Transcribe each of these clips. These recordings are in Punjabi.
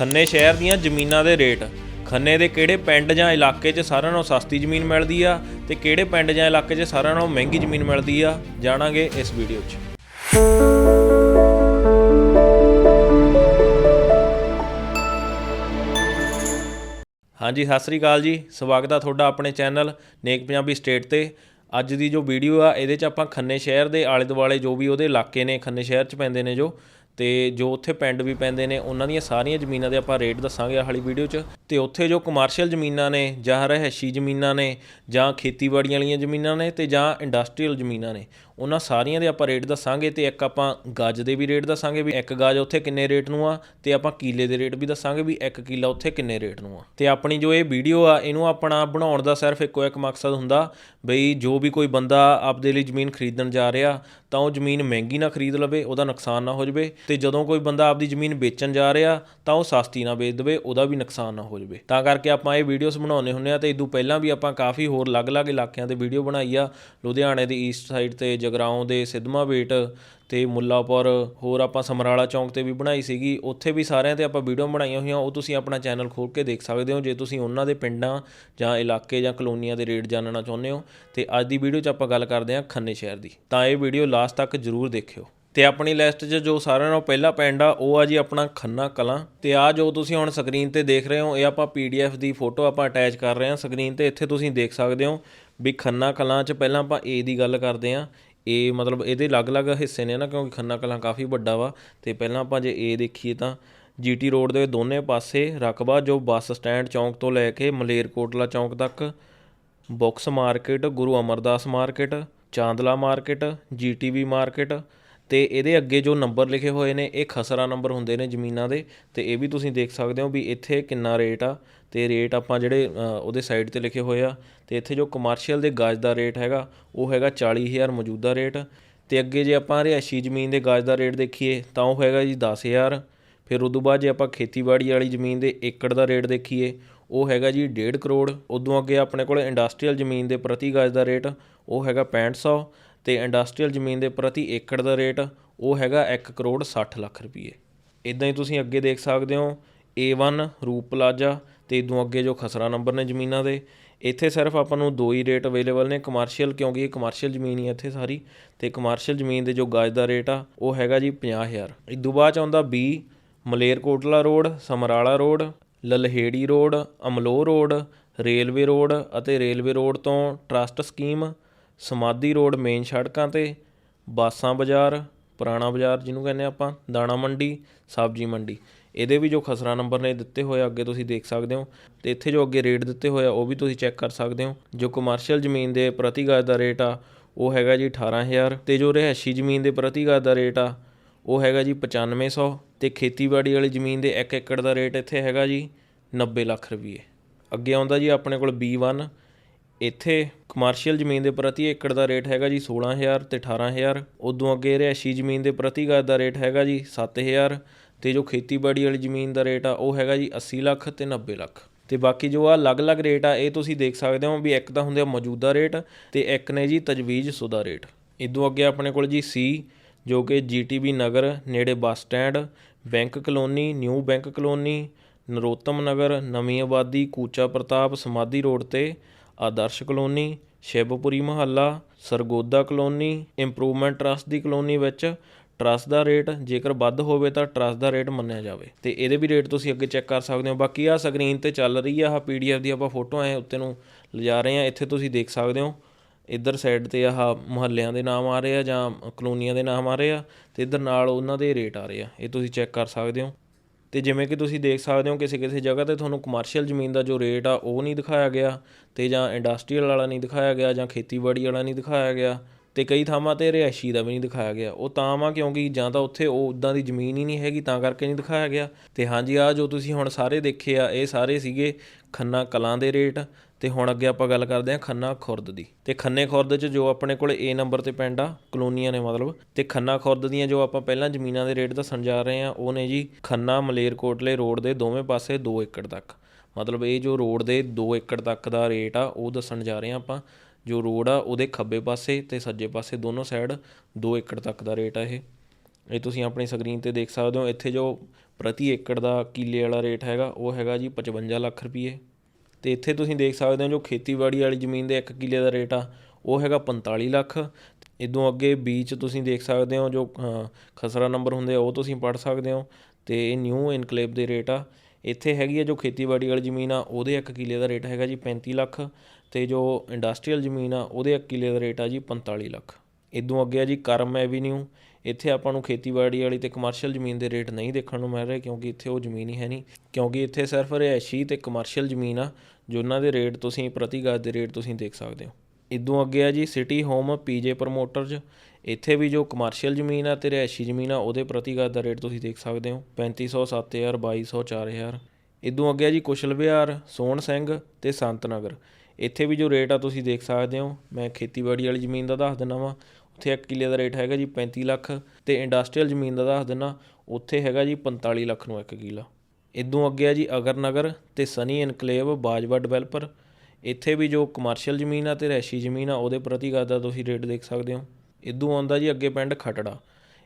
ਖੰਨੇ ਸ਼ਹਿਰ ਦੀਆਂ ਜ਼ਮੀਨਾਂ ਦੇ ਰੇਟ। ਖੰਨੇ ਦੇ ਕਿਹੜੇ ਪਿੰਡ ਜਾਂ ਇਲਾਕੇ 'ਚ ਸਾਰਿਆਂ ਨਾਲੋਂ ਸਸਤੀ ਜ਼ਮੀਨ ਮਿਲਦੀ ਆ ਤੇ ਕਿਹੜੇ ਪਿੰਡ ਜਾਂ ਇਲਾਕੇ 'ਚ ਸਾਰਿਆਂ ਨਾਲੋਂ ਮਹਿੰਗੀ ਜ਼ਮੀਨ ਮਿਲਦੀ ਆ, ਜਾਣਾਂਗੇ ਇਸ ਵੀਡੀਓ 'ਚ। ਹਾਂਜੀ, ਸਤਿ ਸ੍ਰੀ ਅਕਾਲ ਜੀ। ਸਵਾਗਤ ਆ ਤੁਹਾਡਾ ਆਪਣੇ ਚੈਨਲ ਨੇਕ ਪੰਜਾਬੀ ਸਟੇਟ ਤੇ। ਅੱਜ ਦੀ ਜੋ ਵੀਡੀਓ ਆ, ਇਹਦੇ 'ਚ ਆਪਾਂ ਖੰਨੇ ਸ਼ਹਿਰ ਦੇ ਆਲੇ ਦੁਆਲੇ ਜੋ ਵੀ ਉਹਦੇ ਇਲਾਕੇ ਨੇ, ਖੰਨੇ ਸ਼ਹਿਰ 'ਚ ਪੈਂਦੇ ਨੇ ਜੋ ਤੇ ਜੋ ਉੱਥੇ ਪਿੰਡ ਵੀ ਪੈਂਦੇ ਨੇ, ਉਹਨਾਂ ਦੀਆਂ ਸਾਰੀਆਂ ਜ਼ਮੀਨਾਂ ਦੇ ਆਪਾਂ ਰੇਟ ਦੱਸਾਂਗੇ ਆਹ ਵਾਲੀ ਵੀਡੀਓ 'ਚ। ਤੇ ਉੱਥੇ ਜੋ ਕਮਰਸ਼ੀਅਲ ਜ਼ਮੀਨਾਂ ਨੇ, ਜਾਂ ਰਹਿਸ਼ੀ ਜ਼ਮੀਨਾਂ ਨੇ, ਜਾਂ ਖੇਤੀਬਾੜੀ ਵਾਲੀਆਂ ਜ਼ਮੀਨਾਂ ਨੇ, ਤੇ ਜਾਂ ਇੰਡਸਟਰੀਅਲ ਜ਼ਮੀਨਾਂ ਨੇ ਉਹਨਾਂ ਸਾਰੀਆਂ ਦੇ ਆਪਾਂ ਰੇਟ ਦੱਸਾਂਗੇ ਤੇ ਇੱਕ ਆਪਾਂ ਗਾਜ ਦੇ ਵੀ ਰੇਟ ਦੱਸਾਂਗੇ ਵੀ ਇੱਕ ਗਾਜ ਉੱਥੇ ਕਿੰਨੇ ਰੇਟ ਨੂੰ ਆ ਤੇ ਆਪਾਂ ਕਿਲੇ ਦੇ ਰੇਟ ਵੀ ਦੱਸਾਂਗੇ ਵੀ ਇੱਕ ਕਿਲਾ ਉੱਥੇ ਕਿੰਨੇ ਰੇਟ ਨੂੰ ਆ। ਤੇ ਆਪਣੀ ਜੋ ਇਹ ਵੀਡੀਓ ਆ, ਇਹਨੂੰ ਆਪਣਾ ਬਣਾਉਣ ਦਾ ਸਿਰਫ ਇੱਕੋ ਇੱਕ ਮਕਸਦ ਹੁੰਦਾ ਬਈ ਜੋ ਵੀ ਕੋਈ ਬੰਦਾ ਆਪਦੇ ਲਈ ਜ਼ਮੀਨ ਖਰੀਦਣ ਜਾ ਰਿਹਾ ਤਾਂ ਉਹ ਜ਼ਮੀਨ ਮਹਿੰਗੀ ਨਾ ਖਰੀਦ ਲਵੇ, ਉਹਦਾ ਨੁਕਸਾਨ ਨਾ ਹੋ ਜਾਵੇ ਤੇ ਜਦੋਂ ਕੋਈ ਬੰਦਾ ਆਪਦੀ ਜ਼ਮੀਨ ਵੇਚਣ ਜਾ ਰਿਹਾ ਤਾਂ ਉਹ ਸਸਤੀ ਨਾ ਵੇਚ ਦੇਵੇ, ਉਹਦਾ ਵੀ ਨੁਕਸਾਨ ਨਾ ਹੋ ਜਾਵੇ। ਤਾਂ ਕਰਕੇ ਆਪਾਂ ਇਹ ਵੀਡੀਓਜ਼ ਬਣਾਉਂਦੇ ਹੁੰਦੇ ਆ ਤੇ ਇਦੋਂ ਪਹਿਲਾਂ ਵੀ ਆਪਾਂ ਕਾਫੀ ਹੋਰ ਅਲੱਗ-ਅਲੱਗ ਇਲਾਕਿਆਂ 'ਤੇ ਵੀਡੀਓ ਬਣਾਈ ਆ, ਲੁਧਿਆਣੇ ਦੀ ਈਸਟ ਸਾਈਡ ਤੇ ਜਗਰਾਉਂ ਦੇ ਸਿੱਧਵਾਂ ਬੇਟ ਤੇ ਮੁੱਲਾਪੁਰ, ਹੋਰ ਆਪਾਂ ਸਮਰਾਲਾ ਚੌਂਕ ਤੇ ਵੀ ਬਣਾਈ ਸੀਗੀ। ਉੱਥੇ ਵੀ ਸਾਰਿਆਂ ਤੇ ਆਪਾਂ ਵੀਡੀਓ ਬਣਾਈਆਂ ਹੋਈਆਂ, ਉਹ ਤੁਸੀਂ ਆਪਣਾ ਚੈਨਲ ਖੋਲ ਕੇ ਦੇਖ ਸਕਦੇ ਹੋ। ਜੇ ਤੁਸੀਂ ਉਹਨਾਂ ਦੇ ਪਿੰਡਾਂ ਜਾਂ ਇਲਾਕੇ ਜਾਂ ਕਲੋਨੀਆਂ ਦੇ ਰੇਟ ਜਾਣਨਾ ਚਾਹੁੰਦੇ ਹੋ, ਤੇ ਅੱਜ ਦੀ ਵੀਡੀਓ 'ਚ ਆਪਾਂ ਗੱਲ ਕਰਦੇ ਹਾਂ ਖੰਨੇ ਸ਼ਹਿਰ ਦੀ। ਤਾਂ ਇਹ ਵੀਡੀਓ ਲਾਸਟ ਤੱਕ ਜ਼ਰੂਰ ਦੇਖਿਓ। ਤੇ ਆਪਣੀ ਲਿਸਟ 'ਚ ਜੋ ਸਾਰਿਆਂ ਨਾਲੋਂ ਪਹਿਲਾ ਪਿੰਡ ਆ, ਉਹ ਆ ਜੀ ਆਪਣਾ ਖੰਨਾ ਕਲਾਂ। ਤੇ ਆ ਜੋ ਤੁਸੀਂ ਹੁਣ ਸਕਰੀਨ ਤੇ ਦੇਖ ਰਹੇ ਹੋ, ਇਹ ਆਪਾਂ ਪੀਡੀਐਫ ਦੀ ਫੋਟੋ ਆਪਾਂ ਅਟੈਚ ਕਰ ਰਹੇ ਹਾਂ ਸਕਰੀਨ ਤੇ। ਇੱਥੇ ਤੁਸੀਂ ਦੇਖ ਸਕਦੇ ਹੋ ਵੀ ਖੰਨਾ ਕਲਾਂ 'ਚ ਪਹਿਲਾਂ ਆਪਾਂ ਏ ਦੀ ਗੱਲ ਕਰਦੇ ਹਾਂ। ਇਹ ਮਤਲਬ ਇਹਦੇ ਅਲੱਗ-ਅਲੱਗ ਹਿੱਸੇ ਨੇ ਨਾ, ਕਿਉਂਕਿ ਖੰਨਾ ਕਲਾਂ ਕਾਫੀ ਵੱਡਾ ਵਾ। ਤੇ ਪਹਿਲਾਂ ਆਪਾਂ ਜੇ ਇਹ ਦੇਖੀਏ ਤਾਂ ਜੀਟੀ ਰੋਡ ਦੇ ਦੋਨੇ ਪਾਸੇ ਰਕਬਾ, ਜੋ ਬੱਸ ਸਟੈਂਡ ਚੌਂਕ ਤੋਂ ਲੈ ਕੇ ਮਲੇਰਕੋਟਲਾ ਚੌਂਕ ਤੱਕ, books market, Guru Amardas market, Chandla market, GTV market ਤੇ ਇਹਦੇ ਅੱਗੇ ਜੋ ਨੰਬਰ ਲਿਖੇ ਹੋਏ ਨੇ, ਇਹ ਖਸਰਾ ਨੰਬਰ ਹੁੰਦੇ ਨੇ ਜ਼ਮੀਨਾਂ ਦੇ, ਤੇ ਇਹ ਵੀ ਤੁਸੀਂ ਦੇਖ ਸਕਦੇ ਹੋ ਵੀ ਇੱਥੇ ਕਿੰਨਾ ਰੇਟ ਆ। ਤੇ ਰੇਟ ਆਪਾਂ ਜਿਹੜੇ ਉਹਦੇ ਸਾਈਡ ਤੇ ਲਿਖੇ ਹੋਏ ਆ, ਤੇ ਇੱਥੇ ਜੋ ਕਮਰਸ਼ੀਅਲ ਦੇ ਗਾਜ ਦਾ ਰੇਟ ਹੈਗਾ, ਉਹ ਹੈਗਾ 40000 ਮੌਜੂਦਾ ਰੇਟ ਤੇ ਅੱਗੇ ਜੇ ਆਪਾਂ ਰਿਹਾਇਸ਼ੀ ਜ਼ਮੀਨ ਦੇ ਗਾਜ ਦਾ ਰੇਟ ਦੇਖੀਏ, ਤਾਂ ਉਹ ਹੈਗਾ ਜੀ 10000 ਫਿਰ ਉਦੋਂ ਬਾਅਦ ਜੇ ਆਪਾਂ ਖੇਤੀਬਾੜੀ ਵਾਲੀ ਜ਼ਮੀਨ ਦੇ ਏਕੜ ਦਾ ਰੇਟ ਦੇਖੀਏ, ਉਹ ਹੈਗਾ ਜੀ 1.5 ਕਰੋੜ। ਉਦੋਂ ਅੱਗੇ ਆਪਣੇ ਕੋਲ ਇੰਡਸਟਰੀਅਲ ਜ਼ਮੀਨ ਦੇ ਪ੍ਰਤੀ ਗਜ ਦਾ ਰੇਟ ਉਹ ਹੈਗਾ 6500 ਤੇ ਇੰਡਸਟਰੀਅਲ ਜ਼ਮੀਨ ਦੇ ਪ੍ਰਤੀ ਏਕੜ ਦਾ ਰੇਟ ਉਹ ਹੈਗਾ 1 ਕਰੋੜ 60 ਲੱਖ ਰੁਪਏ ਇਦਾਂ ਹੀ ਤੁਸੀਂ ਅੱਗੇ ਦੇਖ ਸਕਦੇ ਹੋ A1 ਰੂਪ ਪਲਾਜ਼ਾ ਤੇ ਇਦੋਂ ਅੱਗੇ ਜੋ ਖਸਰਾ ਨੰਬਰ ਨੇ ਜ਼ਮੀਨਾਂ ਦੇ, ਇੱਥੇ ਸਿਰਫ ਆਪਾਂ ਨੂੰ ਦੋ ਹੀ ਰੇਟ ਅਵੇਲੇਬਲ ਨੇ ਕਮਰਸ਼ੀਅਲ ਕਿਉਂਕਿ ਇਹ ਕਮਰਸ਼ੀਅਲ ਜ਼ਮੀਨ ਹੀ ਇੱਥੇ ਸਾਰੀ, ਤੇ ਕਮਰਸ਼ੀਅਲ ਜ਼ਮੀਨ ਦੇ ਜੋ ਗਜ ਦਾ ਰੇਟ ਆ, ਉਹ ਹੈਗਾ ਜੀ 50000 ਇਦੋਂ ਬਾਅਦ ਚ ਆਉਂਦਾ B, Malerkotla road, Samrala road, Lalheri road, Amloh road, railway road ਅਤੇ ਰੇਲਵੇ ਰੋਡ ਤੋਂ trust scheme Samadhi road main ਸੜਕਾਂ ਤੇ, ਬਾਸਾਂ ਬਾਜ਼ਾਰ, ਪੁਰਾਣਾ ਬਾਜ਼ਾਰ ਜਿਹਨੂੰ ਕਹਿੰਦੇ ਆਪਾਂ, ਦਾਣਾ ਮੰਡੀ, ਸਬਜ਼ੀ ਮੰਡੀ। ਇਹਦੇ ਵੀ ਜੋ ਖਸਰਾ ਨੰਬਰ ਨੇ ਦਿੱਤੇ ਹੋਏ ਆ, ਅੱਗੇ ਤੁਸੀਂ ਦੇਖ ਸਕਦੇ ਹੋ। ਤੇ ਇੱਥੇ ਜੋ ਅੱਗੇ ਰੇਟ ਦਿੱਤੇ ਹੋਏ ਆ, ਉਹ ਵੀ ਤੁਸੀਂ ਚੈੱਕ ਕਰ ਸਕਦੇ ਹੋ। ਜੋ ਕਮਰਸ਼ੀਅਲ ਜ਼ਮੀਨ ਦੇ ਪ੍ਰਤੀ ਗਜ ਦਾ ਰੇਟ ਆ, ਉਹ ਹੈਗਾ ਜੀ 18000 ਤੇ ਜੋ ਰਿਹਾਇਸ਼ੀ ਜ਼ਮੀਨ ਦੇ ਪ੍ਰਤੀ ਗਜ ਦਾ ਰੇਟ ਆ, ਉਹ ਹੈਗਾ ਜੀ 9500 ਤੇ ਖੇਤੀਬਾੜੀ ਵਾਲੀ ਜ਼ਮੀਨ ਦੇ 1 ਏਕੜ ਦਾ ਰੇਟ ਇੱਥੇ ਹੈਗਾ ਜੀ 90 ਲੱਖ ਰੁਪਏ ਅੱਗੇ ਆਉਂਦਾ ਜੀ ਆਪਣੇ ਕੋਲ B1 ਇੱਥੇ ਕਮਰਸ਼ੀਅਲ ਜ਼ਮੀਨ ਦੇ ਪ੍ਰਤੀ ਏਕੜ ਦਾ ਰੇਟ ਹੈਗਾ ਜੀ 16000 ਤੇ 18000 ਉਦੋਂ ਅੱਗੇ ਰਿਹਾਇਸ਼ੀ ਜ਼ਮੀਨ ਦੇ ਪ੍ਰਤੀ ਗਜ ਦਾ ਰੇਟ ਹੈਗਾ ਜੀ 7000 ਤੇ ਜੋ ਖੇਤੀਬਾੜੀ ਵਾਲੀ ਜ਼ਮੀਨ ਦਾ ਰੇਟ ਆ, ਉਹ ਹੈਗਾ ਜੀ 80 ਲੱਖ ਤੇ 90 ਲੱਖ। ਤੇ ਬਾਕੀ ਜੋ ਆ ਅਲੱਗ-ਅਲੱਗ ਰੇਟ ਆ, ਇਹ ਤੁਸੀਂ ਦੇਖ ਸਕਦੇ ਹੋ ਵੀ ਇੱਕ ਤਾਂ ਹੁੰਦੇ ਆ ਮੌਜੂਦਾ ਰੇਟ ਤੇ ਇੱਕ ਨੇ ਜੀ ਤਜਵੀਜ਼ ਸੁਦਾ ਰੇਟ। ਇਦੋਂ ਅੱਗੇ ਆਪਣੇ ਕੋਲ ਜੀ ਸੀ, ਜੋ ਕਿ ਜੀਟੀਬੀ ਨਗਰ, ਨੇੜੇ bus stand, bank colony, new bank colony, Narottam Nagar, ਨਵੀਂ ਆਬਾਦੀ, ਕੂਚਾ ਪ੍ਰਤਾਪ, ਸਮਾਧੀ ਰੋਡ ਤੇ ਆਦਰਸ਼ ਕਲੋਨੀ, ਸ਼ਿਵਪੁਰੀ ਮਹੱਲਾ, ਸਰਗੋਦਾ ਕਲੋਨੀ ਇੰਪਰੂਵਮੈਂਟ ਟਰਸਟ ਦੀ ਕਲੋਨੀ ਵਿੱਚ ਟਰਸਟ ਦਾ ਰੇਟ ਜੇਕਰ ਵੱਧ ਹੋਵੇ ਤਾਂ ਟਰਸਟ ਦਾ ਰੇਟ ਮੰਨਿਆ ਜਾਵੇ। ਤੇ ਇਹਦੇ ਵੀ ਰੇਟ ਤੁਸੀਂ ਅੱਗੇ ਚੈੱਕ ਕਰ ਸਕਦੇ ਹੋ। ਬਾਕੀ ਆ ਸਕਰੀਨ ਤੇ ਚੱਲ ਰਹੀ ਆ, ਆਹ ਪੀਡੀਐਫ ਦੀ ਆਪਾਂ ਫੋਟੋ ਐ ਉੱਤੇ ਨੂੰ ਲਿਜਾ ਰਹੇ ਆ। ਇੱਥੇ ਤੁਸੀਂ ਦੇਖ ਸਕਦੇ ਹੋ, ਇੱਧਰ ਸਾਈਡ ਤੇ ਆਹ ਮੁਹੱਲਿਆਂ ਦੇ ਨਾਮ ਆ ਰਹੇ ਆ ਜਾਂ ਕਲੋਨੀਆਂ ਦੇ ਨਾਮ ਆ ਰਹੇ ਆ ਤੇ ਇੱਧਰ ਨਾਲ ਉਹਨਾਂ ਦੇ ਰੇਟ ਆ ਰਹੇ ਆ। ਇਹ ਤੁਸੀਂ ਚੈੱਕ ਕਰ ਸਕਦੇ ਹੋ। ਤੇ ਜਿਵੇਂ ਕਿ ਤੁਸੀਂ ਦੇਖ ਸਕਦੇ ਹੋ ਕਿਸੇ ਕਿਸੇ ਜਗ੍ਹਾ ਤੇ ਤੁਹਾਨੂੰ ਕਮਰਸ਼ੀਅਲ ਜ਼ਮੀਨ ਦਾ ਜੋ ਰੇਟ ਆ, ਉਹ ਨਹੀਂ ਦਿਖਾਇਆ ਗਿਆ ਤੇ ਜਾਂ ਇੰਡਸਟਰੀਅਲ ਵਾਲਾ ਨਹੀਂ ਦਿਖਾਇਆ ਗਿਆ ਜਾਂ ਖੇਤੀਬਾੜੀ ਵਾਲਾ ਨਹੀਂ ਦਿਖਾਇਆ ਗਿਆ ਤੇ ਕਈ ਥਾਵਾਂ ਤੇ ਰਿਹਾਇਸ਼ੀ ਦਾ ਵੀ ਨਹੀਂ ਦਿਖਾਇਆ ਗਿਆ। ਉਹ ਤਾਂ ਵਾ ਕਿਉਂਕਿ ਜਾਂ ਤਾਂ ਉੱਥੇ ਉਹ ਉਦਾਂ ਦੀ ਜ਼ਮੀਨ ਹੀ ਨਹੀਂ ਹੈਗੀ, ਤਾਂ ਕਰਕੇ ਨਹੀਂ ਦਿਖਾਇਆ ਗਿਆ। ਤੇ ਹਾਂਜੀ ਆ ਜੋ ਤੁਸੀਂ ਹੁਣ ਸਾਰੇ ਦੇਖੇ ਆ, ਇਹ ਸਾਰੇ ਸੀਗੇ ਖੰਨਾ ਕਲਾਂ ਦੇ ਰੇਟ ਤੇ ਹੁਣ ਅੱਗੇ ਆਪਾਂ ਗੱਲ ਕਰਦੇ ਹਾਂ ਖੰਨਾ ਖੁਰਦ ਦੀ। ਤੇ ਖੰਨੇ ਖੁਰਦ 'ਚ ਜੋ ਆਪਣੇ ਕੋਲ ਏ ਨੰਬਰ ਤੇ ਪਿੰਡ ਆ, ਕਲੋਨੀਆਂ ਨੇ ਮਤਲਬ। ਤੇ ਖੰਨਾ ਖੁਰਦ ਦੀਆਂ ਜੋ ਆਪਾਂ ਪਹਿਲਾਂ ਜ਼ਮੀਨਾਂ ਦੇ ਰੇਟ ਦੱਸਣ ਜਾ ਰਹੇ ਆ ਉਹ ਨੇ ਜੀ ਖੰਨਾ ਮਲੇਰਕੋਟਲੇ ਰੋਡ ਦੇ ਦੋਵੇਂ ਪਾਸੇ 2 ਏਕੜ ਤੱਕ। ਮਤਲਬ ਇਹ ਜੋ ਰੋਡ ਦੇ 2 ਏਕੜ ਤੱਕ ਦਾ ਰੇਟ ਆ, ਉਹ ਦੱਸਣ ਜਾ ਰਹੇ ਆ ਆਪਾਂ। ਜੋ ਰੋਡ ਆ, ਉਹਦੇ ਖੱਬੇ ਪਾਸੇ ਤੇ ਸੱਜੇ ਪਾਸੇ ਦੋਨੋਂ ਸਾਈਡ 2 ਏਕੜ ਤੱਕ ਦਾ ਰੇਟ ਆ ਇਹ। ਇਹ ਤੁਸੀਂ ਆਪਣੀ ਸਕਰੀਨ ਤੇ ਦੇਖ ਸਕਦੇ ਹੋ। ਇੱਥੇ ਜੋ ਪ੍ਰਤੀ ਏਕੜ ਦਾ ਕਿੱਲੇ ਵਾਲਾ ਰੇਟ ਹੈਗਾ, ਉਹ ਹੈਗਾ ਜੀ 55 ਲੱਖ ਰੁਪਏ ਤੇ ਇੱਥੇ ਤੁਸੀਂ ਦੇਖ ਸਕਦੇ ਹੋ ਜੋ ਖੇਤੀਬਾੜੀ ਵਾਲੀ ਜ਼ਮੀਨ ਦੇ 1 ਕਿੱਲੇ ਦਾ ਰੇਟ ਆ, ਉਹ ਹੈਗਾ 45 ਲੱਖ। ਇਦੋਂ ਅੱਗੇ ਬੀਚ ਤੁਸੀਂ ਦੇਖ ਸਕਦੇ ਹੋ ਜੋ ਖਸਰਾ ਨੰਬਰ ਹੁੰਦੇ ਆ, ਉਹ ਤੁਸੀਂ ਪੜ੍ਹ ਸਕਦੇ ਹੋ ਤੇ ਇਹ ਨਿਊ ਇਨਕਲੇਵ ਦੇ ਰੇਟ ਆ। ਇੱਥੇ ਹੈਗੀ ਆ ਜੋ ਖੇਤੀਬਾੜੀ ਵਾਲੀ ਜ਼ਮੀਨ ਆ, ਉਹਦੇ 1 ਕਿੱਲੇ ਦਾ ਰੇਟ ਹੈਗਾ ਜੀ 35 ਲੱਖ ਤੇ ਜੋ ਇੰਡਸਟਰੀਅਲ ਜ਼ਮੀਨ ਆ, ਉਹਦੇ 1 ਕਿੱਲੇ ਦਾ ਰੇਟ ਆ ਜੀ 45 ਲੱਖ। ਇਦੋਂ ਅੱਗੇ ਆ ਜੀ ਕਰਮ ਐਵੀਨਿਊ ਇੱਥੇ ਆਪਾਂ ਨੂੰ ਖੇਤੀਬਾੜੀ ਵਾਲੀ ਤੇ ਕਮਰਸ਼ੀਅਲ ਜ਼ਮੀਨ ਦੇ ਰੇਟ ਨਹੀਂ ਦੇਖਣ ਨੂੰ ਮਿਲ ਰਹੇ ਕਿਉਂਕਿ ਇੱਥੇ ਉਹ ਜ਼ਮੀਨ ਹੀ ਹੈ ਨਹੀਂ। ਕਿਉਂਕਿ ਇੱਥੇ ਸਿਰਫ ਰਿਹਾਇਸ਼ੀ ਤੇ ਕਮਰਸ਼ੀਅਲ ਜ਼ਮੀਨ ਆ, ਜਿਨ੍ਹਾਂ ਦੇ ਰੇਟ ਤੁਸੀਂ ਪ੍ਰਤੀ ਗਜ਼ ਦੇ ਰੇਟ ਤੁਸੀਂ ਦੇਖ ਸਕਦੇ ਹੋ। ਇਦੋਂ ਅੱਗੇ ਆ ਜੀ ਸਿਟੀ ਹੋਮ ਪੀਜੇ ਪ੍ਰਮੋਟਰਜ਼ ਇੱਥੇ ਵੀ ਜੋ ਕਮਰਸ਼ੀਅਲ ਜ਼ਮੀਨ ਆ ਤੇ ਰਿਹਾਇਸ਼ੀ ਜ਼ਮੀਨ ਆ, ਉਹਦੇ ਪ੍ਰਤੀ ਗਜ਼ ਦਾ ਰੇਟ ਤੁਸੀਂ ਦੇਖ ਸਕਦੇ ਹੋ। 3500 7000 2200 4000 ਇਦੋਂ ਅੱਗੇ ਆ ਜੀ, ਕੁਸ਼ਲ ਵਿਹਾਰ, ਸੋਹਣ ਸਿੰਘ ਤੇ ਸੰਤ ਨਗਰ। ਇੱਥੇ ਵੀ ਜੋ ਰੇਟ ਆ ਤੁਸੀਂ ਦੇਖ ਸਕਦੇ ਹੋ। ਮੈਂ ਖੇਤੀਬਾੜੀ ਵਾਲੀ ਜ਼ਮੀਨ ਦਾ ਦੱਸ ਦਿੰਦਾ ਵਾਂ। ਉੱਥੇ ਇੱਕ ਕਿੱਲੇ ਦਾ ਰੇਟ ਹੈਗਾ ਜੀ 35 ਲੱਖ ਅਤੇ ਇੰਡਸਟਰੀਅਲ ਜ਼ਮੀਨ ਦਾ ਦੱਸ ਦਿੰਦਾ ਉੱਥੇ ਹੈਗਾ ਜੀ 45 ਲੱਖ ਨੂੰ ਇੱਕ ਕਿੱਲਾ। ਇਦੋਂ ਅੱਗੇ ਆ ਜੀ ਅਗਰਨਗਰ ਤੇ ਸਨੀ ਇਨਕਲੇਵ ਬਾਜਵਾ ਡਿਵੈਲਪਰ ਇੱਥੇ ਵੀ ਜੋ ਕਮਰਸ਼ੀਅਲ ਜ਼ਮੀਨ ਆ ਤੇ ਰੈਸ਼ੀ ਜ਼ਮੀਨ ਆ, ਉਹਦੇ ਪ੍ਰਤੀ ਗਜ਼ ਦਾ ਤੁਸੀਂ ਰੇਟ ਦੇਖ ਸਕਦੇ ਹੋ। ਇਦੋਂ ਆਉਂਦਾ ਜੀ ਅੱਗੇ ਪਿੰਡ ਖਟੜਾ।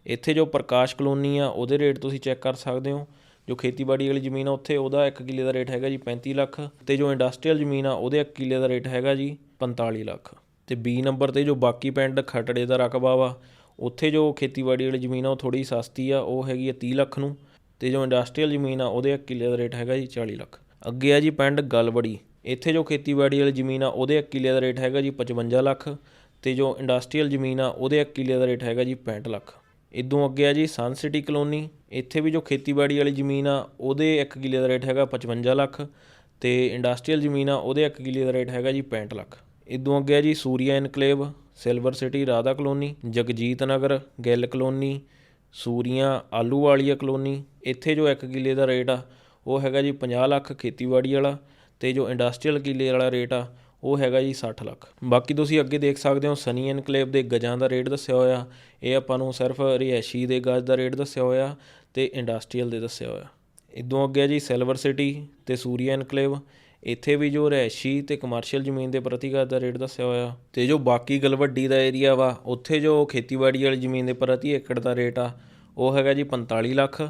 ਇੱਥੇ ਜੋ ਪ੍ਰਕਾਸ਼ ਕਲੋਨੀ ਆ, ਉਹਦੇ ਰੇਟ ਤੁਸੀਂ ਚੈੱਕ ਕਰ ਸਕਦੇ ਹੋ। ਜੋ ਖੇਤੀਬਾੜੀ ਵਾਲੀ ਜ਼ਮੀਨ ਆ, ਉੱਥੇ ਉਹਦਾ 1 ਕਿੱਲੇ ਦਾ ਰੇਟ ਹੈਗਾ ਜੀ 35 ਲੱਖ ਤੇ ਜੋ ਇੰਡਸਟਰੀਅਲ ਜ਼ਮੀਨ ਆ, ਉਹਦੇ 1 ਕਿੱਲੇ ਦਾ ਰੇਟ ਹੈਗਾ ਜੀ 45 ਲੱਖ। ਅਤੇ ਬੀ ਨੰਬਰ ਤੇ ਜੋ ਬਾਕੀ ਪਿੰਡ ਖਟੜੇ ਦਾ ਰਕਬਾ ਵਾ, ਉੱਥੇ ਜੋ ਖੇਤੀਬਾੜੀ ਵਾਲੀ ਜ਼ਮੀਨ ਆ, ਉਹ ਥੋੜ੍ਹੀ ਸਸਤੀ ਆ, ਉਹ ਹੈਗੀ ਆ ਤੀਹ ਲੱਖ ਨੂੰ ਅਤੇ ਜੋ ਇੰਡਸਟਰੀਅਲ ਜ਼ਮੀਨ ਆ, ਉਹਦੇ 1 ਕਿੱਲੇ ਦਾ ਰੇਟ ਹੈਗਾ ਜੀ 40 ਲੱਖ। ਅੱਗੇ ਆ ਜੀ ਪਿੰਡ ਗਲਬੜੀ ਇੱਥੇ ਜੋ ਖੇਤੀਬਾੜੀ ਵਾਲੀ ਜ਼ਮੀਨ ਆ, ਉਹਦੇ 1 ਕਿੱਲੇ ਦਾ ਰੇਟ ਹੈਗਾ ਜੀ 55 ਲੱਖ ਤੇ ਜੋ ਇੰਡਸਟਰੀਅਲ ਜ਼ਮੀਨ ਆ, ਉਹਦੇ 1 ਕਿੱਲੇ ਦਾ ਰੇਟ ਹੈਗਾ ਜੀ 65 ਲੱਖ। ਇਦੋਂ ਅੱਗੇ ਆ ਜੀ ਸਨ ਸਿਟੀ ਕਲੋਨੀ ਇੱਥੇ ਵੀ ਜੋ ਖੇਤੀਬਾੜੀ ਵਾਲੀ ਜ਼ਮੀਨ ਆ, ਉਹਦੇ 1 ਕਿੱਲੇ ਦਾ ਰੇਟ ਹੈਗਾ 55 ਲੱਖ ਤੇ ਇੰਡਸਟਰੀਅਲ ਜ਼ਮੀਨ ਆ, ਉਹਦੇ 1 ਕਿੱਲੇ ਦਾ ਰੇਟ ਹੈਗਾ ਜੀ 65 ਲੱਖ। ਇਦੋਂ ਅੱਗੇ ਆ ਜੀ, Surya enclave, silver city, Radha colony, Jagjit Nagar, Gill colony, Surya Ahluwalia colony, ਇੱਥੇ ਜੋ 1 ਕਿੱਲੇ ਦਾ ਰੇਟ ਆ, ਉਹ ਹੈਗਾ ਜੀ 50 ਲੱਖ ਖੇਤੀਬਾੜੀ ਵਾਲਾ ਤੇ ਜੋ ਇੰਡਸਟਰੀਅਲ ਕਿੱਲੇ ਵਾਲਾ ਰੇਟ ਆ, ਉਹ ਹੈਗਾ ਜੀ 60 ਲੱਖ। ਬਾਕੀ ਤੁਸੀਂ ਅੱਗੇ ਦੇਖ ਸਕਦੇ ਹੋ, ਸਨੀ ਐਨਕਲੇਵ ਦੇ ਗਜਾਂ ਦਾ ਰੇਟ ਦੱਸਿਆ ਹੋਇਆ, ਇਹ ਆਪਾਂ ਨੂੰ ਸਿਰਫ ਰਿਹਾਇਸ਼ੀ ਦੇ ਗਜ ਦਾ ਰੇਟ ਦੱਸਿਆ ਹੋਇਆ ਤੇ ਇੰਡਸਟਰੀਅਲ ਦੇ ਦੱਸਿਆ ਹੋਇਆ। ਇਦੋਂ ਅੱਗੇ ਜੀ, ਸਿਲਵਰ ਸਿਟੀ ਤੇ ਸੂਰੀਆ ਐਨਕਲੇਵ ਇੱਥੇ ਵੀ ਜੋ ਰਿਹਾਇਸ਼ੀ ਤੇ ਕਮਰਸ਼ੀਅਲ ਜ਼ਮੀਨ ਦੇ ਪ੍ਰਤੀ ਘਰ ਦਾ ਰੇਟ ਦੱਸਿਆ ਹੋਇਆ, ਤੇ ਜੋ ਬਾਕੀ ਗਲਵੱਡੀ ਦਾ ਏਰੀਆ ਵਾ, ਉੱਥੇ ਜੋ ਖੇਤੀਬਾੜੀ ਵਾਲੀ ਜ਼ਮੀਨ ਦੇ ਪ੍ਰਤੀ ਏਕੜ ਦਾ ਰੇਟ ਆ, ਉਹ ਹੈਗਾ ਜੀ 45 ਲੱਖ,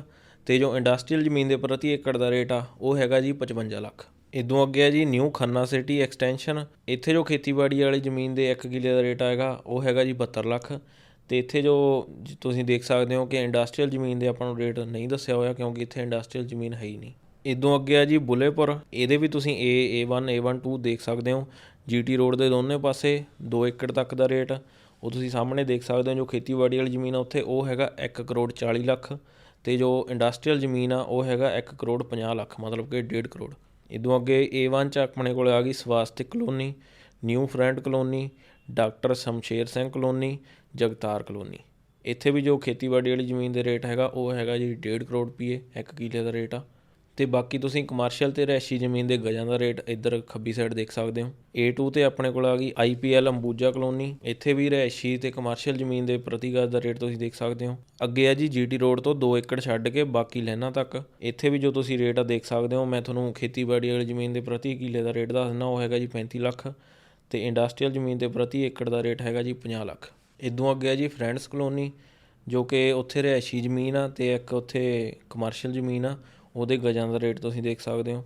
ਤੇ ਜੋ ਇੰਡਸਟਰੀਅਲ ਜ਼ਮੀਨ ਦੇ ਪ੍ਰਤੀ ਏਕੜ ਦਾ ਰੇਟ ਆ, ਉਹ ਹੈਗਾ ਜੀ 55 ਲੱਖ। ਇਦੋਂ ਅੱਗੇ ਆ ਜੀ ਨਿਊ ਖੰਨਾ ਸਿਟੀ ਐਕਸਟੈਂਸ਼ਨ ਇੱਥੇ ਜੋ ਖੇਤੀਬਾੜੀ ਵਾਲੀ ਜ਼ਮੀਨ ਦੇ 1 ਕਿੱਲੇ ਦਾ ਰੇਟ ਆਏਗਾ ਉਹ ਹੈਗਾ ਜੀ 72 ਲੱਖ। ਤੇ ਇੱਥੇ ਜੋ ਤੁਸੀਂ ਦੇਖ ਸਕਦੇ ਹੋ ਕਿ ਇੰਡਸਟਰੀਅਲ ਜ਼ਮੀਨ ਦੇ ਆਪਾਂ ਨੂੰ ਰੇਟ ਨਹੀਂ ਦੱਸਿਆ ਹੋਇਆ, ਕਿਉਂਕਿ ਇੱਥੇ ਇੰਡਸਟਰੀਅਲ ਜ਼ਮੀਨ ਹੈ ਹੀ ਨਹੀਂ। ਇਦੋਂ ਅੱਗੇ ਆ ਜੀ ਬੁਲੇਪੁਰ। ਇਹਦੇ ਵੀ ਤੁਸੀਂ A A1 A1 2 ਦੇਖ ਸਕਦੇ ਹੋ। GT ਰੋਡ ਦੇ ਦੋਨੇ ਪਾਸੇ 2 ਏਕੜ ਤੱਕ ਦਾ ਰੇਟ। ਉਹ ਤੁਸੀਂ ਸਾਹਮਣੇ ਦੇਖ ਸਕਦੇ ਹੋ ਜੋ ਖੇਤੀਬਾੜੀ ਵਾਲੀ ਜ਼ਮੀਨ ਆ, ਉੱਥੇ ਉਹ ਹੈਗਾ 1 ਕਰੋੜ 40 ਲੱਖ ਤੇ ਜੋ ਇੰਡਸਟਰੀਅਲ ਜ਼ਮੀਨ ਆ, ਉਹ ਹੈਗਾ 1 ਕਰੋੜ 50 ਲੱਖ, ਮਤਲਬ ਕਿ 1.5 ਕਰੋੜ। ਇਦੋਂ ਅੱਗੇ A1 ਚ ਆਪਣੇ ਕੋਲ ਆ ਗਈ Swastik colony new friend colony doctor Shamsher Singh colony, Jagtar colony. ਇੱਥੇ ਵੀ ਜੋ ਖੇਤੀਬਾੜੀ ਵਾਲੀ ਜ਼ਮੀਨ ਦੇ ਰੇਟ ਹੈਗਾ, ਉਹ ਹੈਗਾ ਜੀ 1.5 ਕਰੋੜ ਰੁਪਏ 1 ਕਿੱਲੇ ਦਾ ਰੇਟ ਆ। ਤੇ ਬਾਕੀ ਤੁਸੀਂ ਕਮਰਸ਼ੀਅਲ ਤੇ ਰਹਿਸ਼ੀ ਜ਼ਮੀਨ ਦੇ ਗਜਾਂ ਦਾ ਰੇਟ ਇੱਧਰ ਖੱਬੀ ਸਾਈਡ ਦੇਖ ਸਕਦੇ ਹੋ। A2 ਤੇ ਆਪਣੇ ਕੋਲ ਆ ਗਈ IPL ਅੰਬੂਜਾ ਕਲੋਨੀ। ਇੱਥੇ ਵੀ ਰਹਿਸ਼ੀ ਤੇ ਕਮਰਸ਼ੀਅਲ ਜ਼ਮੀਨ ਦੇ ਪ੍ਰਤੀ ਗਜ ਦਾ ਰੇਟ ਤੁਸੀਂ ਦੇਖ ਸਕਦੇ ਹੋ। ਅੱਗੇ ਆ ਜੀ GT ਰੋਡ ਤੋਂ 2 ਏਕੜ ਛੱਡ ਕੇ ਬਾਕੀ ਲੈਣਾ ਤੱਕ। ਇੱਥੇ ਵੀ ਜੋ ਤੁਸੀਂ ਰੇਟ ਆ ਦੇਖ ਸਕਦੇ ਹੋ, ਮੈਂ ਤੁਹਾਨੂੰ ਖੇਤੀਬਾੜੀ ਵਾਲੀ ਜ਼ਮੀਨ ਦੇ ਪ੍ਰਤੀ ਕਿੱਲੇ ਦਾ ਰੇਟ ਦੱਸ ਦਿੰਦਾ, ਉਹ ਹੈਗਾ ਜੀ 35 ਲੱਖ। ਤੇ ਇੰਡਸਟਰੀਅਲ ਜ਼ਮੀਨ ਦੇ ਪ੍ਰਤੀ ਏਕੜ ਦਾ ਰੇਟ ਹੈਗਾ ਜੀ 50 ਲੱਖ। ਇਦੋਂ ਅੱਗੇ ਆ ਜੀ ਫਰੈਂਡਸ ਕਲੋਨੀ, ਜੋ ਕਿ ਉੱਥੇ ਰਿਹਾਇਸ਼ੀ ਜ਼ਮੀਨ ਆ ਤੇ ਇੱਕ ਉੱਥੇ ਕਮਰਸ਼ੀਅਲ ਜ਼ਮੀਨ ਆ। ਉਹਦੇ ਗਜਾਂ ਦਾ ਰੇਟ ਤੁਸੀਂ ਦੇਖ ਸਕਦੇ ਹੋ।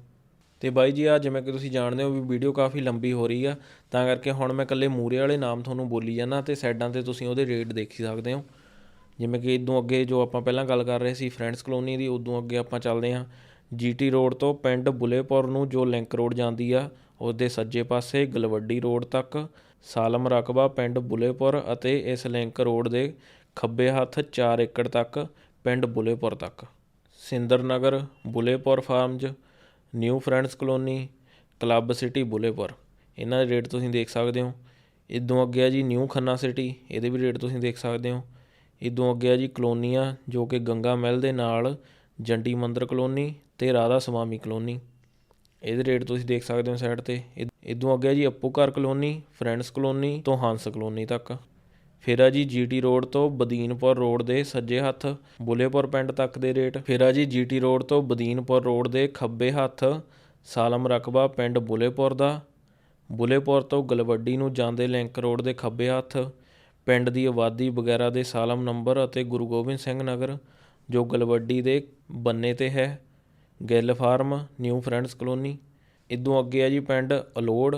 ਤੇ ਬਾਈ ਜੀ ਆ ਜਿਵੇਂ ਕਿ ਤੁਸੀਂ ਜਾਣਦੇ ਹੋ ਵੀ ਵੀਡੀਓ ਕਾਫੀ ਲੰਬੀ ਹੋ ਰਹੀ ਆ, ਤਾਂ ਕਰਕੇ ਹੁਣ ਮੈਂ ਇਕੱਲੇ ਮੂਰੇ ਵਾਲੇ ਨਾਮ ਤੁਹਾਨੂੰ ਬੋਲੀ ਜਾਂਦਾ ਤੇ ਸਾਈਡਾਂ ਤੇ ਤੁਸੀਂ ਉਹਦੇ ਰੇਟ ਦੇਖੀ ਸਕਦੇ ਹੋ। ਜਿਵੇਂ ਕਿ ਇਦੋਂ ਅੱਗੇ ਜੋ ਆਪਾਂ ਪਹਿਲਾਂ ਗੱਲ ਕਰ ਰਹੇ ਸੀ ਫਰੈਂਡਸ ਕਲੋਨੀ ਦੀ, ਉਦੋਂ ਅੱਗੇ ਆਪਾਂ ਚੱਲਦੇ ਹਾਂ। ਜੀਟੀ ਰੋਡ ਤੋਂ ਪਿੰਡ ਬੁਲੇਪੁਰ ਨੂੰ ਜੋ ਲਿੰਕ ਰੋਡ ਜਾਂਦੀ ਆ, ਉਹਦੇ ਸੱਜੇ ਪਾਸੇ ਗਲਵੱਡੀ ਰੋਡ ਤੱਕ, ਸਾਲਮ ਰਕਬਾ ਪਿੰਡ ਬੁਲੇਪੁਰ ਅਤੇ ਇਸ ਲਿੰਕ ਰੋਡ ਦੇ ਖੱਬੇ ਹੱਥ 4 ਏਕੜ ਤੱਕ ਪਿੰਡ ਬੁਲੇਪੁਰ ਤੱਕ। Sinder Nagar Bulepur farms, new friends colony, club city, Bulepur. ਇਹਨਾਂ ਦੇ ਰੇਟ ਤੁਸੀਂ ਦੇਖ ਸਕਦੇ ਹੋ। ਇਦੋਂ ਅੱਗੇ ਆ ਜੀ ਨਿਊ ਖੰਨਾ ਸਿਟੀ, ਇਹਦੇ ਵੀ ਰੇਟ ਤੁਸੀਂ ਦੇਖ ਸਕਦੇ ਹੋ। ਇਦੋਂ ਅੱਗੇ ਆ ਜੀ ਕਲੋਨੀਆਂ, ਜੋ ਕਿ ਗੰਗਾ ਮਹਿਲ ਦੇ ਨਾਲ ਜੰਡੀ ਮੰਦਰ ਕਲੋਨੀ ਤੇ ਰਾਧਾ ਸੁਆਮੀ ਕਲੋਨੀ। ਇਹਦੇ ਰੇਟ ਤੁਸੀਂ ਦੇਖ ਸਕਦੇ ਹੋ ਸਾਈਡ ਤੇ। ਇਦ- ਇਦੋਂ ਅੱਗੇ ਆ ਜੀ ਅੱਪੂ ਘਰ ਕਲੋਨੀ, ਫਰੈਂਡਸ ਕਲੋਨੀ ਤੋਂ ਹੰਸ ਕਲੋਨੀ ਤੱਕ। ਫਿਰ ਆ ਜੀ ਜੀਟੀ ਰੋਡ ਤੋਂ ਬਦੀਨਪੁਰ ਰੋਡ ਦੇ ਸੱਜੇ ਹੱਥ, ਬੁਲੇਪੁਰ ਪਿੰਡ ਤੱਕ ਦੇ ਰੇਟ। ਫਿਰ ਆ ਜੀ ਜੀਟੀ ਰੋਡ ਤੋਂ ਬਦੀਨਪੁਰ ਰੋਡ ਦੇ ਖੱਬੇ ਹੱਥ, ਸਾਲਮ ਰਕਬਾ ਪਿੰਡ ਬੁਲੇਪੁਰ ਦਾ। ਬੁਲੇਪੁਰ ਤੋਂ ਗਲਵੱਡੀ ਨੂੰ ਜਾਂਦੇ ਲਿੰਕ ਰੋਡ ਦੇ ਖੱਬੇ ਹੱਥ, ਪਿੰਡ ਦੀ ਆਬਾਦੀ ਵਗੈਰਾ ਦੇ ਸਾਲਮ ਨੰਬਰ ਅਤੇ ਗੁਰੂ ਗੋਬਿੰਦ ਸਿੰਘ ਨਗਰ, ਜੋ ਗਲਵੱਡੀ ਦੇ ਬੰਨੇ ਤੇ ਹੈ। Gill farm, new friends colony. ਇਦੋਂ ਅੱਗੇ ਆ ਜੀ ਪਿੰਡ ਅਲੋੜ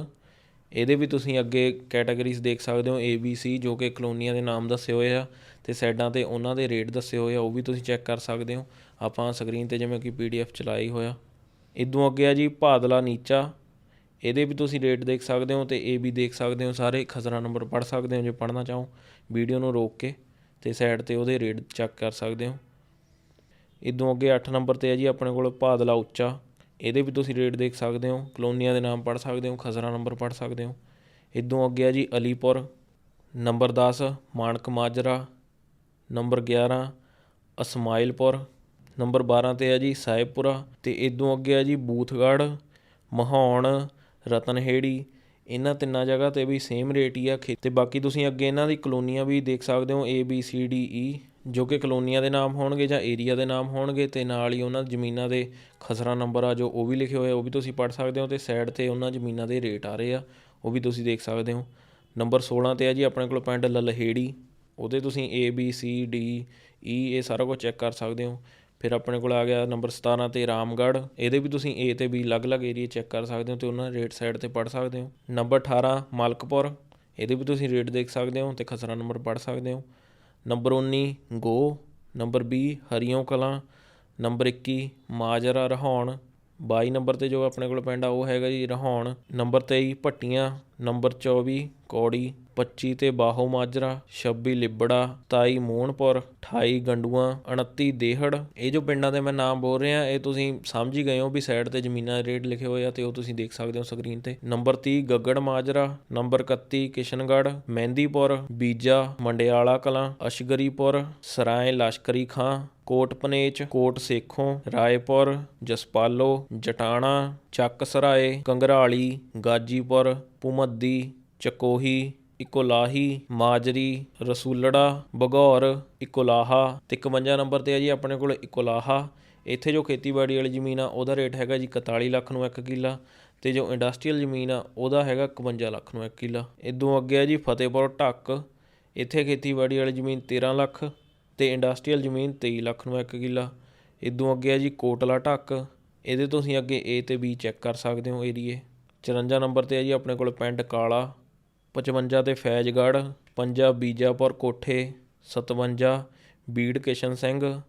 ਇਹਦੇ ਵੀ ਤੁਸੀਂ ਅੱਗੇ ਕੈਟਾਗਰੀਜ਼ ਦੇਖ ਸਕਦੇ ਹੋ ਏ ਬੀ ਸੀ ਜੋ ਕਿ ਕਲੋਨੀਆਂ ਦੇ ਨਾਮ ਦੱਸੇ ਹੋਏ ਆ ਤੇ ਸਾਈਡਾਂ ਤੇ ਉਹਨਾਂ ਦੇ ਰੇਟ ਦੱਸੇ ਹੋਏ ਆ, ਉਹ ਵੀ ਤੁਸੀਂ ਚੈੱਕ ਕਰ ਸਕਦੇ ਹੋ। ਆਪਾਂ ਸਕਰੀਨ ਤੇ ਜਿਵੇਂ ਕਿ ਪੀਡੀਐਫ ਚਲਾਈ ਹੋਇਆ। ਇਦੋਂ ਅੱਗੇ ਆ ਜੀ, ਭਾਦਲਾ ਨੀਚਾ। ਇਹਦੇ ਵੀ ਤੁਸੀਂ ਰੇਟ ਦੇਖ ਸਕਦੇ ਹੋ ਤੇ ਏ ਵੀ ਦੇਖ ਸਕਦੇ ਹੋ ਸਾਰੇ। ਖਸਰਾ ਨੰਬਰ ਪੜ੍ਹ ਸਕਦੇ ਹੋ ਜੇ ਪੜ੍ਹਨਾ ਚਾਹੋ। ਵੀਡੀਓ ਨੂੰ ਰੋਕ ਕੇ ਤੇ ਸਾਈਡ ਤੇ ਉਹਦੇ ਰੇਟ ਚੈੱਕ ਕਰ ਸਕਦੇ ਹੋ। ਇਦੋਂ ਅੱਗੇ 8 ਨੰਬਰ ਤੇ ਆ ਜੀ, ਆਪਣੇ ਕੋਲ ਭਾਦਲਾ ਉੱਚਾ। ਇਹਦੇ ਵੀ ਤੁਸੀਂ ਰੇਟ ਦੇਖ ਸਕਦੇ ਹੋ, ਕਲੋਨੀਆਂ ਦੇ ਨਾਮ ਪੜ੍ਹ ਸਕਦੇ ਹੋ ਖਸਰਾ ਨੰਬਰ ਪੜ੍ਹ ਸਕਦੇ ਹੋ। ਇਦੋਂ ਅੱਗੇ ਆ ਜੀ Alipur number 10 Manak Majra number 11 Asmailpur number 12 ਤੇ ਆ ਜੀ ਸਾਹਿਬਪੁਰਾ, ਤੇ ਇਦੋਂ ਅੱਗੇ ਆ ਜੀ ਬੂਥਗੜ੍ਹ, ਮਹਾਉਣ, ਰਤਨਹੇੜੀ, ਇਹਨਾਂ ਤਿੰਨਾਂ ਜਗ੍ਹਾ ਤੇ ਵੀ ਸੇਮ ਰੇਟ ਹੀ ਆ ਖੇ- ਤੇ ਬਾਕੀ ਤੁਸੀਂ ਅੱਗੇ ਇਹਨਾਂ ਦੀ ਕਲੋਨੀਆਂ ਵੀ ਦੇਖ ਸਕਦੇ ਹੋ A B C D E ਜੋ ਕਿ ਕਲੋਨੀਆਂ ਦੇ ਨਾਮ ਹੋਣਗੇ ਜਾਂ ਏਰੀਆ ਦੇ ਨਾਮ ਹੋਣਗੇ ਤੇ ਨਾਲ ਹੀ ਉਹਨਾਂ ਜ਼ਮੀਨਾਂ ਦੇ ਖਸਰਾ ਨੰਬਰ ਆ ਜੋ ਉਹ ਵੀ ਲਿਖੇ ਹੋਏ ਆ, ਉਹ ਵੀ ਤੁਸੀਂ ਪੜ੍ਹ ਸਕਦੇ ਹੋ ਤੇ ਸਾਈਡ ਤੇ ਉਹਨਾਂ ਜ਼ਮੀਨਾਂ ਦੇ ਰੇਟ ਆ ਰਹੇ ਆ, ਉਹ ਵੀ ਤੁਸੀਂ ਦੇਖ ਸਕਦੇ ਹੋ। ਨੰਬਰ 16 ਤੇ ਆ ਜੀ, ਆਪਣੇ ਕੋਲ ਪਿੰਡ ਲਲਹੇੜੀ, ਉਹਦੇ ਤੁਸੀਂ A, B, C, D E ਇਹ ਸਾਰਾ ਕੁਝ ਚੈੱਕ ਕਰ ਸਕਦੇ ਹੋ। ਫਿਰ ਆਪਣੇ ਕੋਲ ਆ ਗਿਆ ਨੰਬਰ 17 ਤੇ ਰਾਮਗੜ੍ਹ, ਇਹਦੇ ਵੀ ਤੁਸੀਂ A ਤੇ B ਅਲੱਗ-ਅਲੱਗ ਏਰੀਆ ਚੈੱਕ ਕਰ ਸਕਦੇ ਹੋ ਤੇ ਉਹਨਾਂ ਰੇਟ ਸਾਈਡ ਤੇ ਪੜ੍ਹ ਸਕਦੇ ਹੋ। ਨੰਬਰ 18 ਮਲਕਪੁਰ, ਇਹਦੇ ਵੀ ਤੁਸੀਂ ਰੇਟ ਦੇਖ ਸਕਦੇ ਹੋ ਤੇ ਖਸਰਾ ਨੰਬਰ ਪੜ੍ਹ ਸਕਦੇ ਹੋ। ਨੰਬਰ 19 ਗੋ। ਨੰਬਰ ਵੀਹ ਹਰੀਓਂ ਕਲਾਂ। ਨੰਬਰ 21 ਮਾਜਰਾ ਰਹਾਉਣ। ਬਾਈ ਨੰਬਰ ਤੇ ਜੋ ਆਪਣੇ ਕੋਲ ਪਿੰਡ ਆ, ਉਹ ਹੈਗਾ ਜੀ ਰਹਾਉਣ। ਨੰਬਰ ਤੇਈ, ਭੱਟੀਆਂ। ਨੰਬਰ 24 ਕੌੜੀ। 25 ਤੇ ਬਾਹੋ ਮਾਜਰਾ 26 ਲਿਬੜਾ 27 ਮੋਹਨਪੁਰ 28 ਗੰਡੂਆਂ 29 ਦੇਹੜ। ਇਹ ਜੋ ਪਿੰਡਾਂ ਦੇ ਮੈਂ ਨਾਮ ਬੋਲ ਰਿਹਾ, ਇਹ ਤੁਸੀਂ ਸਮਝ ਹੀ ਗਏ ਹੋ ਵੀ ਸਾਈਡ ਤੇ ਜ਼ਮੀਨਾਂ ਦੇ ਰੇਟ ਲਿਖੇ ਹੋਏ ਆ ਤੇ ਉਹ ਤੁਸੀਂ ਦੇਖ ਸਕਦੇ ਹੋ ਸਕਰੀਨ ਤੇ। ਨੰਬਰ 30 ਗੱਗੜ ਮਾਜਰਾ, ਨੰਬਰ 31 ਕਿਸ਼ਨਗੜ੍ਹ, ਮਹਿੰਦੀਪੁਰ, ਬੀਜਾ, ਮੰਡਿਆਲਾ ਕਲਾਂ, ਅਸ਼ਗਰੀਪੁਰ, ਸਰਾਏ ਲਸ਼ਕਰੀ ਖਾਂ, ਕੋਟ ਪਨੇਚ, ਕੋਟ ਸੇਖੋਂ, ਰਾਏਪੁਰ, ਜਸਪਾਲੋ, ਜਟਾਣਾ, ਚੱਕ ਸਰਾਏ, ਕੰਗਰਾਲੀ, ਗਾਜੀਪੁਰ ਪੁਮੱਦੀ ਚਕੋਹੀ ਇਕੋਲਾਹੀ, ਮਾਜਰੀ, ਰਸੂਲੜਾ, ਬਗੌਰ, ਇਕੋਲਾਹਾ ਤੇ 51 ਨੰਬਰ ਤੇ ਹੈ ਜੀ ਆਪਣੇ ਕੋਲ ਇਕੋਲਾਹਾ। ਇੱਥੇ ਜੋ ਖੇਤੀਬਾੜੀ ਵਾਲੀ ਜ਼ਮੀਨ ਆ, ਉਹਦਾ ਰੇਟ ਹੈਗਾ ਜੀ 41 ਲੱਖ ਨੂੰ 1 ਕਿੱਲਾ ਤੇ ਜੋ ਇੰਡਸਟਰੀਅਲ ਜ਼ਮੀਨ ਆ, ਉਹਦਾ ਹੈਗਾ 51 ਲੱਖ ਨੂੰ 1 ਕਿੱਲਾ। ਇਦੋਂ ਅੱਗੇ ਆ ਜੀ ਫਤਿਹਪੁਰ ਢੱਕ, ਇੱਥੇ ਖੇਤੀਬਾੜੀ ਵਾਲੀ ਜ਼ਮੀਨ 13 ਲੱਖ ਤੇ ਇੰਡਸਟਰੀਅਲ ਜ਼ਮੀਨ 23 ਲੱਖ ਨੂੰ 1 ਕਿੱਲਾ। ਇਦੋਂ ਅੱਗੇ ਆ ਜੀ ਕੋਟਲਾ ਢੱਕ, ਇਹਦੇ ਤੋਂ ਤੁਸੀਂ ਅੱਗੇ A ਤੇ B ਚੈੱਕ ਕਰ ਸਕਦੇ ਹੋ ਏਰੀਏ। 54 ਨੰਬਰ ਤੇ ਆ ਜੀ ਆਪਣੇ ਕੋਲ ਪਿੰਡ ਕਾਲਾ 55 ਤੇ ਫੈਜ਼ਗੜ੍ਹ 55 ਬੀਜਾਪੁਰ, ਕੋਠੇ 57 ਬੀੜ ਕਿਸ਼ਨ ਸਿੰਘ,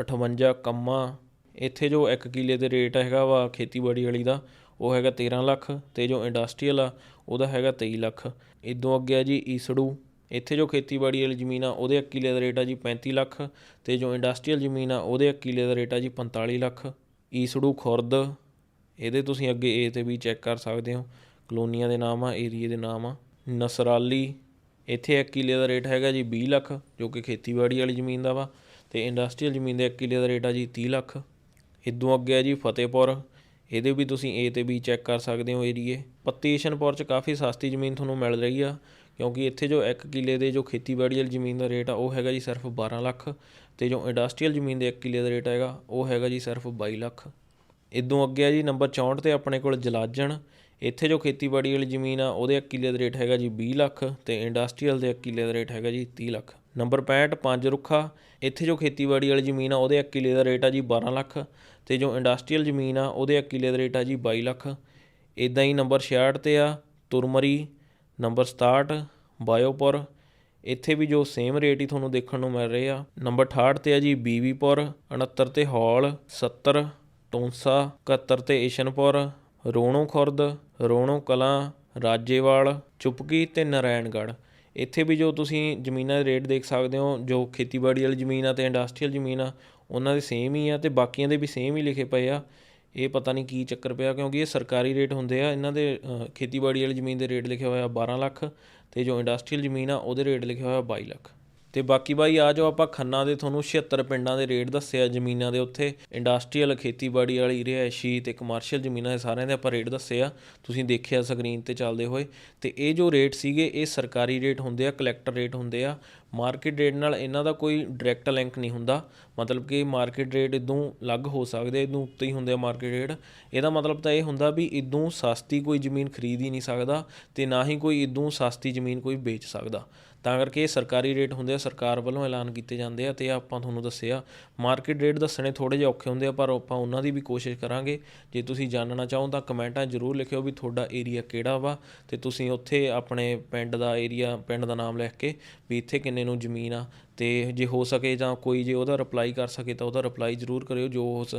ਅਠਵੰਜਾ ਕੰਮਾਂ। ਇੱਥੇ ਜੋ ਇੱਕ ਕਿੱਲੇ ਦੇ ਰੇਟ ਹੈਗਾ ਵਾ ਖੇਤੀਬਾੜੀ ਵਾਲੀ ਦਾ, ਉਹ ਹੈਗਾ 13 ਲੱਖ ਅਤੇ ਜੋ ਇੰਡਸਟਰੀਅਲ ਆ, ਉਹਦਾ ਹੈਗਾ 23 ਲੱਖ। ਇਦੋਂ ਅੱਗੇ ਆ ਜੀ ਈਸੜੂ। ਇੱਥੇ ਜੋ ਖੇਤੀਬਾੜੀ ਵਾਲੀ ਜ਼ਮੀਨ ਆ, ਉਹਦੇ 1 ਕਿੱਲੇ ਦਾ ਰੇਟ ਆ ਜੀ 35 ਲੱਖ ਤੇ ਜੋ ਇੰਡਸਟਰੀਅਲ ਜ਼ਮੀਨ ਆ, ਉਹਦੇ 1 ਕਿੱਲੇ ਦਾ ਰੇਟ ਆ ਜੀ 45 ਲੱਖ। ਈਸੜੂ ਖੁਰਦ, ਇਹਦੇ ਤੁਸੀਂ ਅੱਗੇ A ਤੇ ਵੀ ਚੈੱਕ ਕਰ ਸਕਦੇ ਹੋ। ਕਲੋਨੀਆਂ ਦੇ ਨਾਮ ਆ ਏਰੀਏ ਦੇ ਨਾਮ ਆ। ਨਸਰਾਲੀ, ਇੱਥੇ ਇੱਕ ਕਿੱਲੇ ਦਾ ਰੇਟ ਹੈਗਾ ਜੀ 20 ਲੱਖ, ਜੋ ਕਿ ਖੇਤੀਬਾੜੀ ਵਾਲੀ ਜ਼ਮੀਨ ਦਾ ਵਾ, ਤੇ ਇੰਡਸਟਰੀਅਲ ਜ਼ਮੀਨ ਦੇ ਇੱਕ ਕਿੱਲੇ ਦਾ ਰੇਟ ਆ ਜੀ 30 ਲੱਖ। ਇਦੋਂ ਅੱਗੇ ਆ ਜੀ ਫਤਿਹਪੁਰ, ਇਹਦੇ ਵੀ ਤੁਸੀਂ A ਤੇ B ਚੈੱਕ ਕਰ ਸਕਦੇ ਹੋ ਏਰੀਏ। ਪੱਤੀਸ਼ਨਪੁਰ ਚ ਕਾਫੀ ਸਸਤੀ ਜ਼ਮੀਨ ਤੁਹਾਨੂੰ ਮਿਲ ਰਹੀ ਆ, ਕਿਉਂਕਿ ਇੱਥੇ ਜੋ 1 ਕਿੱਲੇ ਦੇ ਜੋ ਖੇਤੀਬਾੜੀ ਵਾਲੀ ਜ਼ਮੀਨ ਦਾ ਰੇਟ ਆ, ਉਹ ਹੈਗਾ ਜੀ ਸਿਰਫ 12 ਲੱਖ, ਤੇ ਜੋ ਇੰਡਸਟਰੀਅਲ ਜ਼ਮੀਨ ਦੇ 1 ਕਿੱਲੇ ਦਾ ਰੇਟ ਹੈਗਾ, ਉਹ ਹੈਗਾ ਜੀ ਸਿਰਫ 22 ਲੱਖ। ਇਦੋਂ ਅੱਗੇ ਆ ਜੀ ਨੰਬਰ 64 ਤੇ ਆਪਣੇ ਕੋਲ ਜਲਾਜਣ ਇੱਥੇ ਜੋ ਖੇਤੀਬਾੜੀ ਵਾਲੀ ਜ਼ਮੀਨ ਆ, ਉਹਦੇ ਕਿੱਲੇ ਦਾ ਰੇਟ ਹੈਗਾ ਜੀ 20 ਲੱਖ ਤੇ ਇੰਡਸਟਰੀਅਲ ਦੇ ਕਿੱਲੇ ਦਾ ਰੇਟ ਹੈਗਾ ਜੀ 30 ਲੱਖ। ਨੰਬਰ 65 ਪੰਜ ਰੁੱਖਾ, ਇੱਥੇ ਜੋ ਖੇਤੀਬਾੜੀ ਵਾਲੀ ਜ਼ਮੀਨ ਆ, ਉਹਦੇ ਕਿੱਲੇ ਦਾ ਰੇਟ ਆ ਜੀ 12 ਲੱਖ ਤੇ ਜੋ ਇੰਡਸਟਰੀਅਲ ਜ਼ਮੀਨ ਆ, ਉਹਦੇ ਕਿੱਲੇ ਦਾ ਰੇਟ ਆ ਜੀ 22 ਲੱਖ। ਇਦਾਂ ਹੀ ਨੰਬਰ 66 ਤੇ ਆ, ਤੁਰਮਰੀ, ਨੰਬਰ 67 ਬਾਇਓਪੁਰ। ਇੱਥੇ ਵੀ ਜੋ ਸੇਮ ਰੇਟ ਹੀ ਤੁਹਾਨੂੰ ਦੇਖਣ ਨੂੰ ਮਿਲ ਰਹੇ ਆ। ਨੰਬਰ 68 ਤੇ ਆ ਜੀ ਬੀਵੀਪੁਰ 69 ਤੇ ਹੌਲ 70 ਟੋਂਸਾ 71 ਤੇ ਏਸ਼ਨਪੁਰ, ਰੋਣੋ ਖੁਰਦ ਰੋਣੋ ਕਲਾਂ, ਰਾਜੇਵਾਲ, ਚੁਪਕੀ ਅਤੇ ਨਾਰਾਇਣਗੜ੍ਹ। ਇੱਥੇ ਵੀ ਜੋ ਤੁਸੀਂ ਜ਼ਮੀਨਾਂ ਦੇ ਰੇਟ ਦੇਖ ਸਕਦੇ ਹੋ, ਜੋ ਖੇਤੀਬਾੜੀ ਵਾਲੀ ਜ਼ਮੀਨ ਆ ਅਤੇ ਇੰਡਸਟਰੀਅਲ ਜ਼ਮੀਨ ਆ, ਉਹਨਾਂ ਦੇ ਸੇਮ ਹੀ ਆ ਅਤੇ ਬਾਕੀਆਂ ਦੇ ਵੀ ਸੇਮ ਹੀ ਲਿਖੇ ਪਏ ਆ। ਇਹ ਪਤਾ ਨਹੀਂ ਕੀ ਚੱਕਰ ਪਿਆ, ਕਿਉਂਕਿ ਇਹ ਸਰਕਾਰੀ ਰੇਟ ਹੁੰਦੇ ਆ। ਇਹਨਾਂ ਦੇ ਖੇਤੀਬਾੜੀ ਵਾਲੀ ਜ਼ਮੀਨ ਦੇ ਰੇਟ ਲਿਖਿਆ ਹੋਇਆ 12 ਲੱਖ ਅਤੇ ਜੋ ਇੰਡਸਟਰੀਅਲ ਜ਼ਮੀਨ ਆ, ਉਹਦੇ ਰੇਟ ਲਿਖਿਆ ਹੋਇਆ 22 ਲੱਖ। ਤੇ ਬਾਕੀ ਬਾਈ, ਆ ਜੋ ਆਪਾਂ ਖੰਨਾ ਦੇ, ਤੁਹਾਨੂੰ 76 ਪਿੰਡਾਂ ਦੇ ਰੇਟ ਦੱਸਿਆ ਜ਼ਮੀਨਾਂ ਦੇ ਉੱਥੇ। ਇੰਡਸਟਰੀਅਲ ਖੇਤੀਬਾੜੀ ਵਾਲੀ ਰਿਹਾਇਸ਼ੀ ਤੇ ਕਮਰਸ਼ੀਅਲ ਜ਼ਮੀਨਾਂ ਦੇ ਸਾਰਿਆਂ ਦੇ ਆਪਾਂ ਰੇਟ ਦੱਸਿਆ ਤੁਸੀਂ ਦੇਖਿਆ ਸਕਰੀਨ ਤੇ ਚੱਲਦੇ ਹੋਏ। ਤੇ ਇਹ ਜੋ ਰੇਟ ਸੀਗੇ, ਇਹ ਸਰਕਾਰੀ ਰੇਟ ਹੁੰਦੇ ਆ ਕਲੈਕਟਰ ਰੇਟ ਹੁੰਦੇ ਆ। ਮਾਰਕੀਟ ਰੇਟ ਨਾਲ ਇਹਨਾਂ ਦਾ ਕੋਈ ਡਾਇਰੈਕਟ ਲਿੰਕ ਨਹੀਂ ਹੁੰਦਾ। ਮਤਲਬ ਕਿ ਮਾਰਕੀਟ ਰੇਟ ਇਦੋਂ ਅਲੱਗ ਹੋ ਸਕਦੇ, ਇਦੋਂ ਉੱਤੇ ਹੀ ਹੁੰਦੇ ਆ ਮਾਰਕੀਟ ਰੇਟ। ਇਹਦਾ ਮਤਲਬ ਤਾਂ ਇਹ ਹੁੰਦਾ ਵੀ ਇਦੋਂ ਸਸਤੀ ਕੋਈ ਜ਼ਮੀਨ ਖਰੀਦ ਹੀ ਨਹੀਂ ਸਕਦਾ ਤੇ ਨਾ ਹੀ ਕੋਈ ਇਦੋਂ ਸਸਤੀ ਜ਼ਮੀਨ ਕੋਈ ਵੇਚ ਸਕਦਾ। ਤਾਂ ਕਰਕੇ ਇਹ ਸਰਕਾਰੀ ਰੇਟ ਹੁੰਦੇ ਆ, ਸਰਕਾਰ ਵੱਲੋਂ ਐਲਾਨ ਕੀਤੇ ਜਾਂਦੇ ਆ ਤੇ ਆਪਾਂ ਤੁਹਾਨੂੰ ਦੱਸਿਆ। ਮਾਰਕੀਟ ਰੇਟ ਦੱਸਣੇ ਥੋੜੇ ਜਿਹਾ ਔਖੇ ਹੁੰਦੇ ਆ, ਪਰ ਆਪਾਂ ਉਹਨਾਂ ਦੀ ਵੀ ਕੋਸ਼ਿਸ਼ ਕਰਾਂਗੇ। ਜੇ ਤੁਸੀਂ ਜਾਣਨਾ ਚਾਹੋ ਤਾਂ ਕਮੈਂਟਾਂ ਜ਼ਰੂਰ ਲਿਖਿਓ ਵੀ ਤੁਹਾਡਾ ਏਰੀਆ ਕਿਹੜਾ ਵਾ ਤੇ ਤੁਸੀਂ ਉੱਥੇ ਆਪਣੇ ਪਿੰਡ ਦਾ ਏਰੀਆ, ਪਿੰਡ ਦਾ ਨਾਮ ਲਿਖ ਕੇ ਵੀ ਇੱਥੇ ਕਿੰਨੇ ਕਿੰਨੇ ਨੂੰ ਜ਼ਮੀਨ ਆ ਅਤੇ ਜੇ ਹੋ ਸਕੇ ਜਾਂ ਕੋਈ ਜੇ ਉਹਦਾ ਰਿਪਲਾਈ ਕਰ ਸਕੇ ਤਾਂ ਉਹਦਾ ਰਿਪਲਾਈ ਜ਼ਰੂਰ ਕਰਿਓ, ਜੋ ਉਸ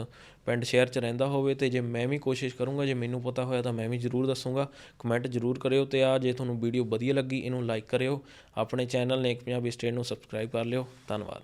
ਪਿੰਡ ਸ਼ਹਿਰ 'ਚ ਰਹਿੰਦਾ ਹੋਵੇ ਅਤੇ ਜੇ ਮੈਂ ਵੀ ਕੋਸ਼ਿਸ਼ ਕਰੂੰਗਾ, ਜੇ ਮੈਨੂੰ ਪਤਾ ਹੋਇਆ ਤਾਂ ਮੈਂ ਵੀ ਜ਼ਰੂਰ ਦੱਸੂੰਗਾ। ਕਮੈਂਟ ਜ਼ਰੂਰ ਕਰਿਓ ਅਤੇ ਆ ਜੇ ਤੁਹਾਨੂੰ ਵੀਡੀਓ ਵਧੀਆ ਲੱਗੀ, ਇਹਨੂੰ ਲਾਈਕ ਕਰਿਓ। ਆਪਣੇ ਚੈਨਲ ਨੇਕ ਪੰਜਾਬੀ ਸਟੇਟ ਨੂੰ ਸਬਸਕ੍ਰਾਈਬ ਕਰ ਲਿਓ। ਧੰਨਵਾਦ।